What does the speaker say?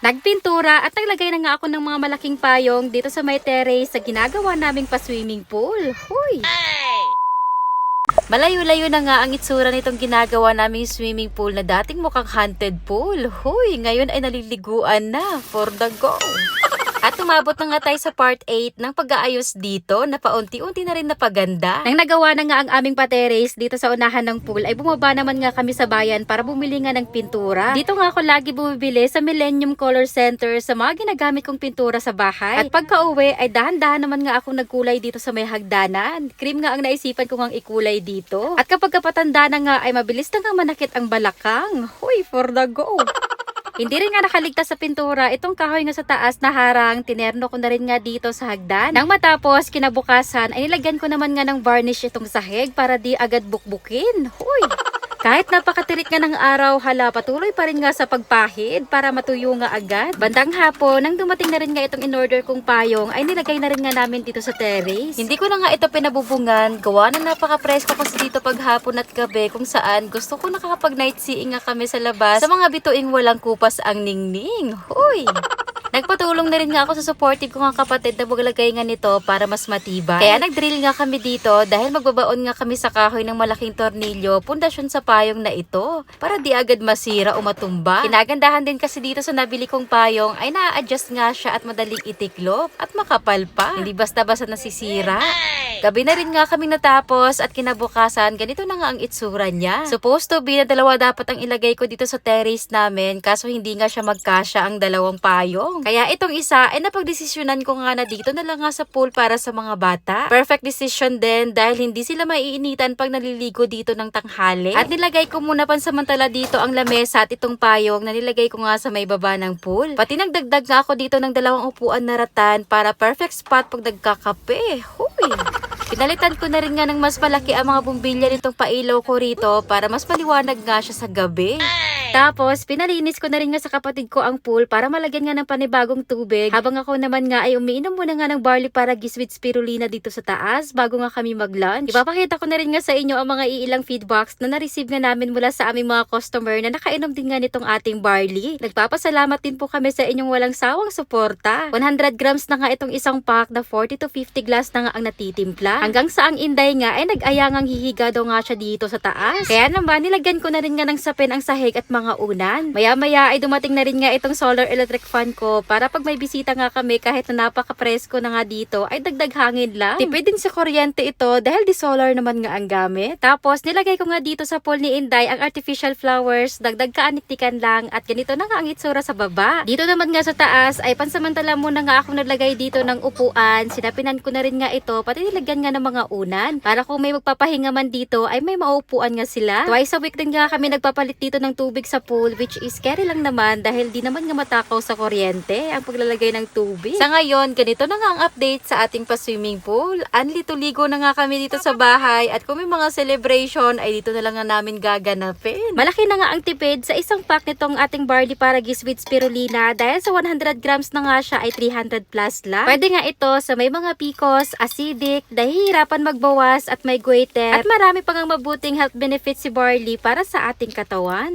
Nagpintura at naglagay na nga ako ng mga malaking payong dito sa may terrace sa ginagawa naming pa-swimming pool. Huy! Malayo-layo na nga ang itsura nitong ginagawa naming swimming pool na dating mukhang haunted pool. Huy, ngayon ay naliliguan na for the go. Umabot na nga tayo sa part 8 ng pag-aayos dito na paunti-unti na rin napaganda. Nang nagawa na nga ang aming pateres dito sa unahan ng pool ay bumaba naman nga kami sa bayan para bumili nga ng pintura. Dito nga ako lagi bumibili sa Millennium Color Center sa mga ginagamit kong pintura sa bahay. At pagka uwi ay dahan-dahan naman nga ako nagkulay dito sa may hagdanan. Cream nga ang naisipan ko ngang ikulay dito. At kapag kapatanda na nga ay mabilis na nga manakit ang balakang. Huy, for the go! Hindi rin nga nakaligtas sa pintura, itong kahoy nga sa taas na harang, tinerno ko na rin nga dito sa hagdan. Nang matapos, kinabukasan, ay nilagyan ko naman nga ng varnish itong sahig para di agad bukbukin. Huy! Kahit napakatirik nga ng araw, hala, patuloy pa rin nga sa pagpahid para matuyo nga agad. Bandang hapon, nang dumating na rin nga itong in-order kong payong, ay nilagay na rin nga namin dito sa terrace. Hindi ko na nga ito pinabubungan, gawa na napaka-presko kasi dito paghapon at gabi kung saan gusto ko nakakapag night seeing nga kami sa labas sa mga bituing walang kupas ang ningning. Huy! Nagpatulong na rin nga ako sa supportive ko nga kapatid na maglagay nga nito para mas matibay. Kaya nagdrill nga kami dito dahil magbabaon nga kami sa kahoy ng malaking tornilyo, pundasyon sa payong na ito para di agad masira o matumba. Kinagandahan din kasi dito sa nabili kong payong ay na-adjust nga siya at madaling itiklop at makapal pa. Hindi basta-basta nasisira. Gabi na rin nga kami natapos at kinabukasan, ganito na nga ang itsura niya. Supposed to be na dalawa dapat ang ilagay ko dito sa terrace namin kaso hindi nga siya magkasya ang dalawang payong. Kaya itong isa ay napagdesisyonan ko nga na dito na lang nga sa pool para sa mga bata. Perfect decision din dahil hindi sila maiinitan pag naliligo dito ng tanghali. At nilagay ko muna pansamantala dito ang lamesa at itong payong na nilagay ko nga sa may baba ng pool. Pati nagdagdag nga ako dito ng dalawang upuan na ratan para perfect spot pag nagkakape. Huy! Pinalitan ko na rin nga ng mas malaki ang mga bumbilya nitong pailaw ko rito para mas maliwanag nga siya sa gabi. Tapos, pinalinis ko na rin nga sa kapatid ko ang pool para malagyan nga ng panibagong tubig. Habang ako naman nga ay umiinom muna nga ng barley paragis with spirulina dito sa taas bago nga kami mag-lunch. Ipapakita ko na rin nga sa inyo ang mga iilang feedbacks na na-receive nga namin mula sa aming mga customer na nakainom din nga nitong ating barley. Nagpapasalamat din po kami sa inyong walang sawang suporta. 100 grams na nga itong isang pack na 40 to 50 glass na nga ang natitimpla. Hanggang sa ang inday nga ay nag-ayangang hihiga daw nga siya dito sa taas. Kaya naman nilagyan ko na rin nga ng sapin ang sahig at mga unan. Maya-maya ay dumating na rin nga itong solar electric fan ko para pag may bisita nga kami kahit na napaka-presko na nga dito ay dagdag hangin lang. Tipid din sa kuryente ito dahil di solar naman nga ang gamit. Tapos nilagay ko nga dito sa pool ni Inday ang artificial flowers, dagdag kaaniktikan lang at ganito na nga ang itsura sa baba. Dito naman nga sa taas ay pansamantala muna nga ako naglagay dito ng upuan. Sinapinan ko na rin nga ito pati nilagyan nga ng mga unan para kung may magpapahinga man dito ay may maupuan nga sila. Twice a week din nga kami nagpapalit dito ng tubig sa pool which is scary lang naman dahil di naman nga matakaw sa kuryente ang paglalagay ng tubig. Sa ngayon, ganito na nga ang update sa ating pa-swimming pool. Anlito-ligo na nga kami dito sa bahay at kung may mga celebration ay dito na lang nga namin gaganapin. Malaki na nga ang tipid sa isang pack nitong ating barley paragis with spirulina dahil sa 100 grams na nga siya ay 300 plus lang. Pwede nga ito sa may mga picos, acidic, nahihirapan magbawas at may goiter at marami pang ang mabuting health benefits si barley para sa ating katawan.